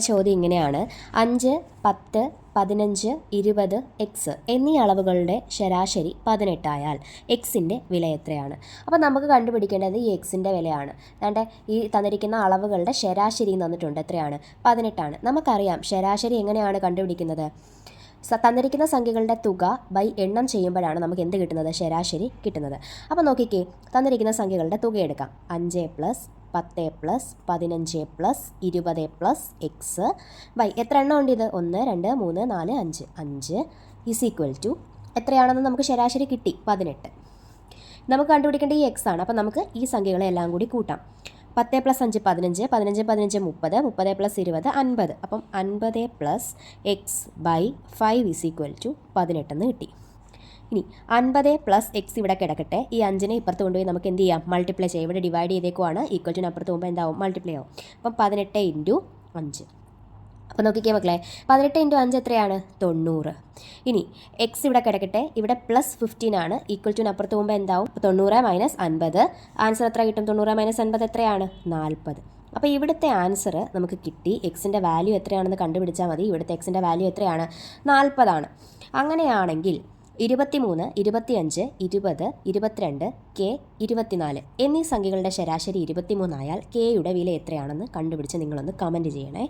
ചോദ്യം ഇങ്ങനെയാണ്. അഞ്ച് പത്ത് പതിനഞ്ച് ഇരുപത് എക്സ് എന്നീ അളവുകളുടെ ശരാശരി പതിനെട്ടായാൽ എക്സിന്റെ വില എത്രയാണ്? അപ്പോൾ നമുക്ക് കണ്ടുപിടിക്കേണ്ടത് ഈ എക്സിന്റെ വിലയാണ്. വേണ്ട ഈ തന്നിരിക്കുന്ന അളവുകളുടെ ശരാശരി തന്നിട്ടുണ്ട് എത്രയാണ്? പതിനെട്ടാണ്. നമുക്കറിയാം ശരാശരി എങ്ങനെയാണ് കണ്ടുപിടിക്കുന്നത്? തന്നിരിക്കുന്ന സംഖ്യകളുടെ തുക ബൈ എണ്ണം ചെയ്യുമ്പോഴാണ് നമുക്ക് എന്ത് കിട്ടുന്നത്? ശരാശരി കിട്ടുന്നത്. അപ്പോൾ നോക്കിക്കേ തന്നിരിക്കുന്ന സംഖ്യകളുടെ തുക എടുക്കാം. അഞ്ച് പ്ലസ് പത്ത് പ്ലസ് പതിനഞ്ച് പ്ലസ് ഇരുപത് പ്ലസ് എക്സ് ബൈ എത്ര എണ്ണം ഉണ്ട് ഇത്? ഒന്ന് രണ്ട് മൂന്ന് നാല് അഞ്ച്. അഞ്ച് ഈസ് ഈക്വൽ ടു എത്രയാണെന്ന് നമുക്ക് ശരാശരി കിട്ടി? പതിനെട്ട്. നമുക്ക് കണ്ടുപിടിക്കേണ്ട ഈ എക്സ് ആണ്. അപ്പോൾ നമുക്ക് ഈ സംഖ്യകളെല്ലാം കൂടി കൂട്ടാം. പത്ത് പ്ലസ് അഞ്ച് പതിനഞ്ച് പതിനഞ്ച് പതിനഞ്ച് മുപ്പത് മുപ്പത് പ്ലസ് ഇരുപത് അൻപത്. അപ്പം അൻപത് plus X by five is equal to പതിനെട്ടെന്ന് കിട്ടി. ഇനി അൻപത് പ്ലസ് എക്സ് ഇവിടെ കിടക്കട്ടെ. ഈ അഞ്ചിനെ ഇപ്പുറത്ത് കൊണ്ടുപോയി നമുക്ക് എന്ത് ചെയ്യാം? മൾട്ടിപ്ലൈ ചെയ്യാം. ഇവിടെ ഡിവൈഡ് ചെയ്തേക്കുവാണ്. ഈക്വൽ ടു അപ്പുറത്ത് പോകുമ്പോൾ എന്താവും? മൾട്ടിപ്ലൈ ആവും. അപ്പം പതിനെട്ട് ഇന്റു അഞ്ച്. അപ്പോൾ നോക്കിക്കേ മക്കളെ പതിനെട്ട് ഇന്റു അഞ്ച് എത്രയാണ്? തൊണ്ണൂറ്. ഇനി എക്സ് ഇവിടെ കിടക്കട്ടെ ഇവിടെ പ്ലസ് ഫിഫ്റ്റീൻ ആണ് ഈക്വൽ ടു അപ്പുറത്ത് പോകുമ്പോൾ എന്താവും? തൊണ്ണൂറ് മൈനസ് അൻപത്. ആൻസർ എത്ര കിട്ടും? തൊണ്ണൂറ് മൈനസ് അൻപത് എത്രയാണ്? നാൽപ്പത് അപ്പോൾ ഇവിടുത്തെ ആൻസർ നമുക്ക് കിട്ടി എക്സിന്റെ വാല്യൂ എത്രയാണെന്ന് കണ്ടുപിടിച്ചാൽ മതി ഇവിടുത്തെ എക്സിന്റെ വാല്യൂ എത്രയാണ്? നാൽപ്പതാണ് അങ്ങനെയാണെങ്കിൽ ഇരുപത്തിമൂന്ന് ഇരുപത്തിയഞ്ച് ഇരുപത് ഇരുപത്തിരണ്ട് കെ ഇരുപത്തിനാല് എന്നീ സംഖ്യകളുടെ ശരാശരി ഇരുപത്തിമൂന്നായാൽ കെയുടെ വില എത്രയാണെന്ന് കണ്ടുപിടിച്ച് നിങ്ങളൊന്ന് കമന്റ് ചെയ്യണേ.